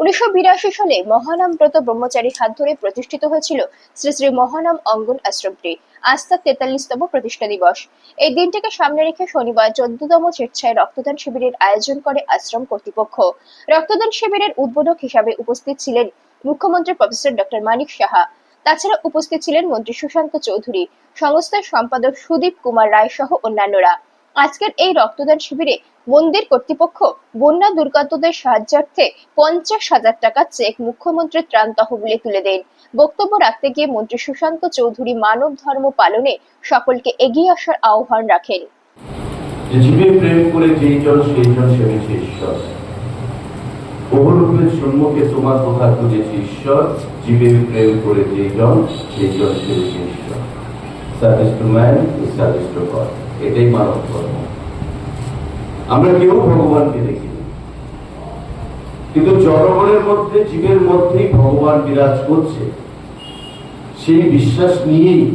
উনিশশো সালে মহানাম ব্রত ব্রহ্মচারীর হাত ধরে প্রতিষ্ঠিত হয়েছিল শ্রী শ্রী মহানাম অঙ্গন আশ্রমটি তার তেতাল্লিশতম প্রতিষ্ঠা দিবস। এই দিনটিকে সামনে রেখে শনিবার চোদ্দতম স্বেচ্ছায় রক্তদান শিবিরের আয়োজন করে আশ্রম কর্তৃপক্ষ। রক্তদান শিবিরের উদ্বোধক হিসাবে উপস্থিত ছিলেন মুখ্যমন্ত্রী প্রফেসর ডক্টর মানিক সাহা। তাছাড়া উপস্থিত ছিলেন মন্ত্রী সুশান্ত চৌধুরী, সংস্থার সম্পাদক সুদীপ কুমার রায় সহ অন্যান্যরা। আজকের এই রক্তদান শিবিরে মন্দির কর্তৃপক্ষ বন্যা দুর্গতদের সাহায্যার্থে পঞ্চাশ হাজার টাকা চেক মুখ্যমন্ত্রীর ত্রাণ তহবিলে তুলে দেন। বক্তব্য রাখতে গিয়ে মন্ত্রী সুশান্ত চৌধুরী মানব ধর্ম পালনে সকলকে এগিয়ে আসার আহ্বান রাখেন। ঈশ্বর। সম্মুখে তোমার কথা ঈশ্বর। জীবে প্রেম করে জন, সেই জন ঈশ্বর। ম্যান এটাই মানব ধর্ম। আমরা কেউ ভগবানকে দেখি কিন্তু জনগণের মধ্যে, জীবের মধ্যেই ভগবান বিরাজ করছে, সেই বিশ্বাস নিয়েই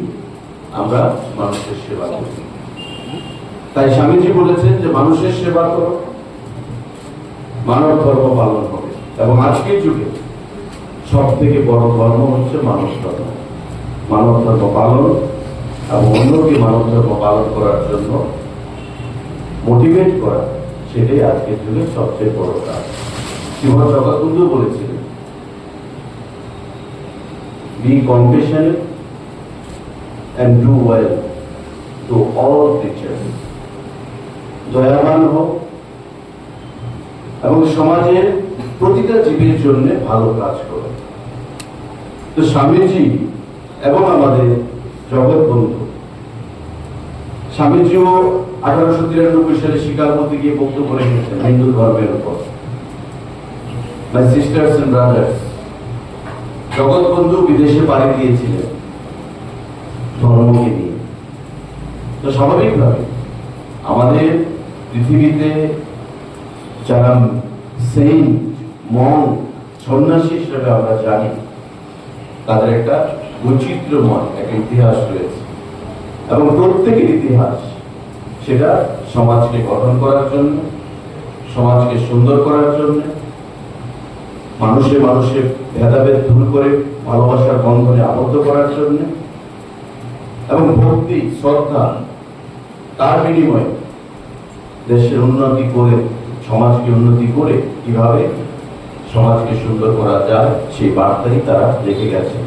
আমরা মানুষের সেবা করি। তাই স্বামীজি বলেছেন যে, মানুষের সেবা করো, মানব ধর্ম পালন হবে। এবং আজকের যুগে সব থেকে বড় ধর্ম হচ্ছে মানব ধর্ম। মানব ধর্ম পালন এবং অন্যকে মানব ধর্ম পালন করার জন্য মোটিভেট করা, সেটাই আজকের যুগে সবচেয়ে বড় কাজ শ্রীমৎ জগৎবন্ধু বলেছিলেন be compassionate and do well to all creatures. দয়াবান হোক এবং সমাজের প্রতিটা জীবের জন্য ভালো কাজ করো তো স্বামীজি এবং আমাদের জগৎ বন্ধু স্বামীজিও আঠারোশো তিরানব্বই সালে শিকাগোতে গিয়ে বক্তব্য রেখেছেন হিন্দু ধর্মের উপর। মাই সিস্টার্স এন্ড ব্রাদার্স জগৎ বন্ধু বিদেশে পাড়ি দিয়েছিলেন ধর্মকে নিয়ে। তো স্বাভাবিকভাবে আমাদের পৃথিবীতে যারা সেই মন সন্ন্যাসী হিসেবে আমরা জানি, তাদের একটা বৈচিত্র্যময় একটা ইতিহাস রয়েছে। এবং প্রত্যেকের ইতিহাস সেটা সমাজকে গঠন করার জন্য, সমাজকে সুন্দর করার জন্য, মানুষে মানুষে ভেদাভেদ দূর করে ভালোবাসার বন্ধনে আবদ্ধ করার জন্য এবং ভক্তি, শ্রদ্ধা তার বিনিময়ে দেশের উন্নতি করে, সমাজকে উন্নতি করে কীভাবে সমাজকে সুন্দর করা যায় সেই বার্তাই তারা রেখে গেছে।